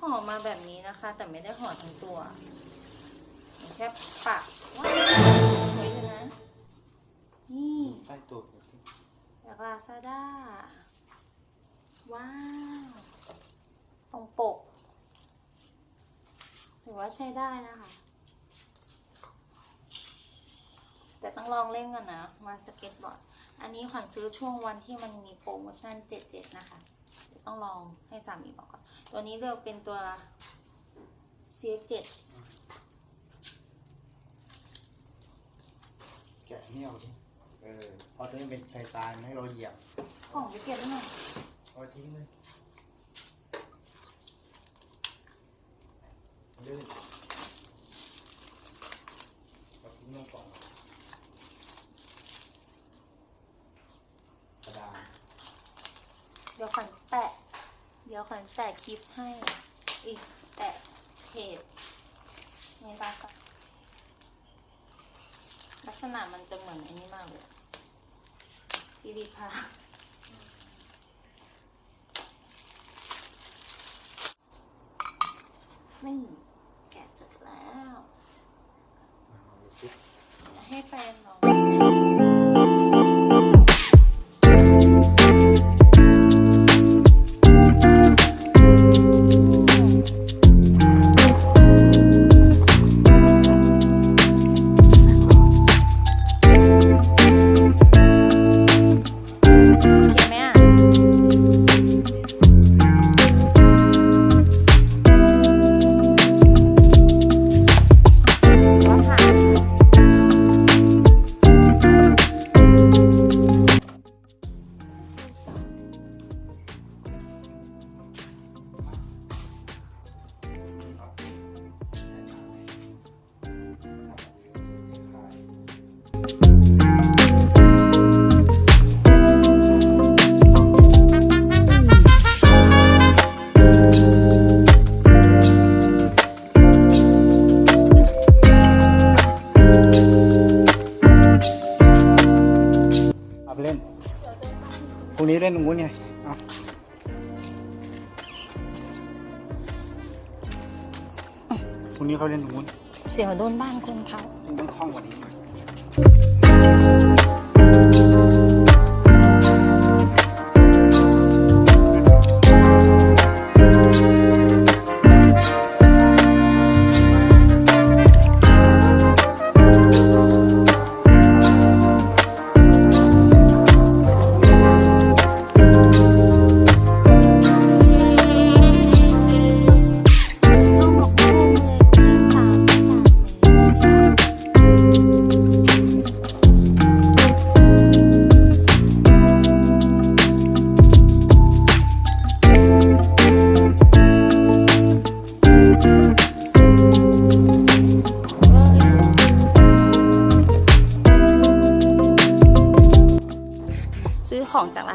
ห่อมาแบบนี้นะคะ แต่ไม่ได้ห่อทั้งตัว แค่ปะว้าวเฮ้ยนะนี่ใต้ตัวแล้วก็ซาด้า ว้าว ตรงปกถือว่าใช้ได้นะคะ แต่ต้องลองเล่นก่อนนะ มาสเก็ตบอร์ด อันนี้ขวัญซื้อช่วงวันที่มันมีโปรโมชั่น 77 นะคะเดี๋ยวต้องลองให้สามีบอกก่อน ตัวนี้เลือกเป็นตัว CX7 แกะเนี่ยวดิเออพอจะเป็นไทตายให้เราเหยียบ ของไปเก็บได้หน่อย เอาทิ้งเลยลื่นเอาทิ้งลงก่อนกระดาษเดี๋ยวขวัญแปะ เดี๋ยวขวัญแปะคลิปให้ อีกแปะเพจนี่ตาค่ะลักษณะมันจะเหมือนไอ้นี่มากเลยพี่ดีพา นี่แกะเสร็จแล้วเอาดูสิให้แฟนลอง เอาไปเล่นพรุ่งนี้เล่นตรงนู้นไงเอาพรุ่งนี้เขาเล่นตรงนู้น เสียวโดนบ้านคนเขาต้องคล่องกว่านี้ หน่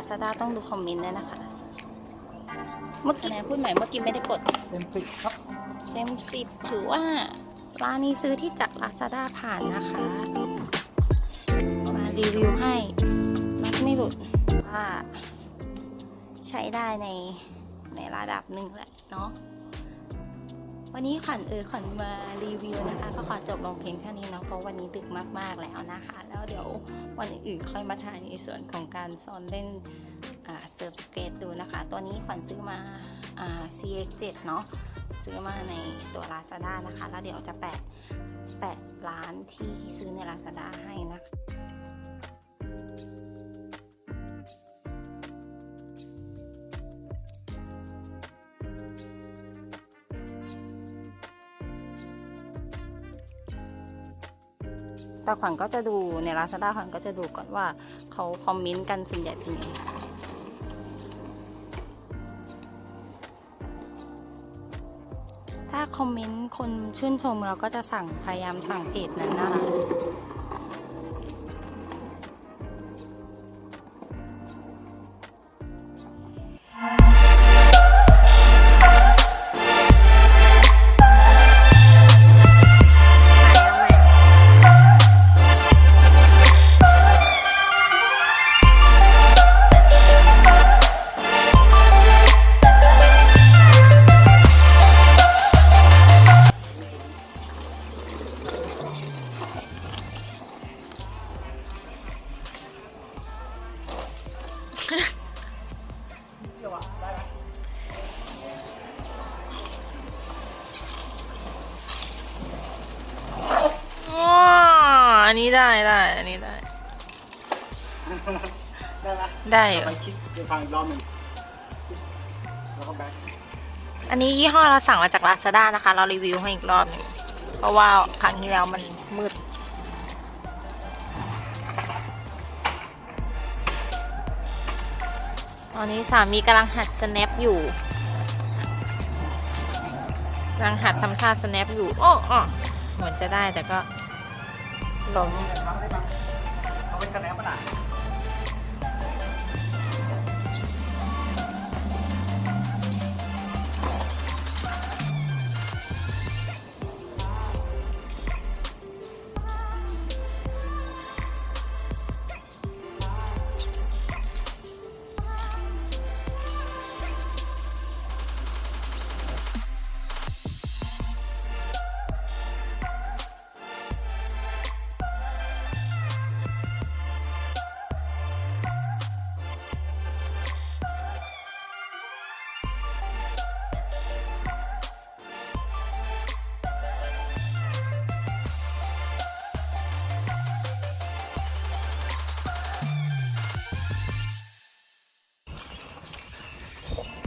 ซื้อของจาก Lazada ต้องดูคอมเมนต์ด้วยนะคะ เมื่อกี้นะพูดใหม่เมื่อกี้ไม่ได้กดเต็มสิบครับเต็มสิบถือว่าร้านนี้ซื้อที่จาก Lazada ผ่านนะคะ มารีวิวให้นัดไม่หลุดว่าใช้ได้ในในระดับหนึ่งแหละเนาะ วันนี้ขวัญเออขวัญมารีวิวนะคะ ก็ขอจบลงเพียงเท่นี้เนาะเพราะวันนี้ดึกมากๆแล้วนะคะ แล้วเดี๋ยววันอื่นๆค่อยมาถ่ายในส่วนของการสอนเล่นเซิร์ฟสเกตดูนะคะ ตัวนี้ขวัญซื้อมาอ่า CX7 เนาะซื้อมาในตัว Lazada นะคะ แล้วเดี๋ยวจะแปะแปะร้านที่ซื้อใน Lazada ให้นะคะ แต่ขวัญก็จะดูใน Lazada ขวัญก็จะดูก่อนว่าเขาคอมเมนต์กันส่วนใหญ่เป็นยังไงถ้าคอมเมนต์คนชื่นชมเราก็จะสั่งพยายามสั่งเพจนั้นนะคะ ว้าอันนี้ได้ได้ อันนี้ได้ ได้ไหมได้ไปคิดเดินงอีกรอบหนึ่งอันนี้ยี่ห้อเราสั่งมาจากลาซาด้านะคะ เรารีวิวให้อีกรอบนึงเพราะว่าครั้งที่แล้วมันมืด อนนี้สามีกำลังหัด snap อยู่กำลังหัดทำท่า snap อยู่ โอ้อเหมือนจะได้แต่ก็ล้มทำได้ปะเอาไปสแนปป่ะน่ะ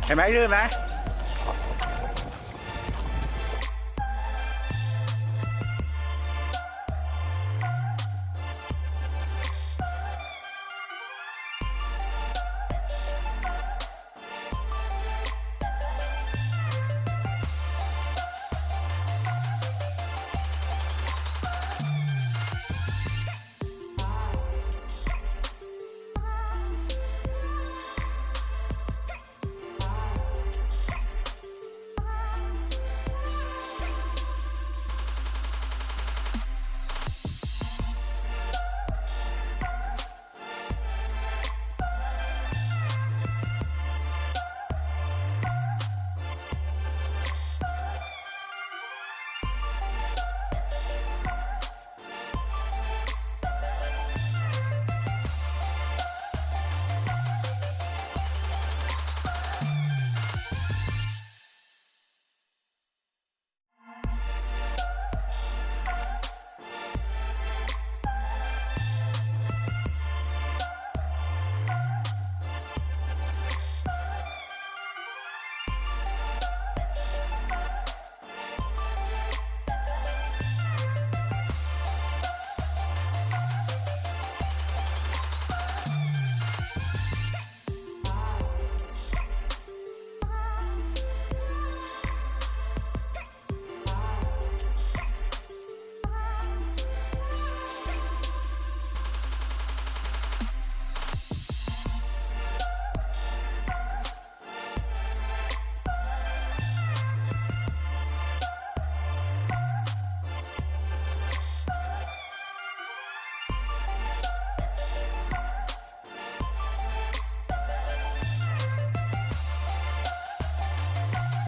เห็นไหมลื่นไหม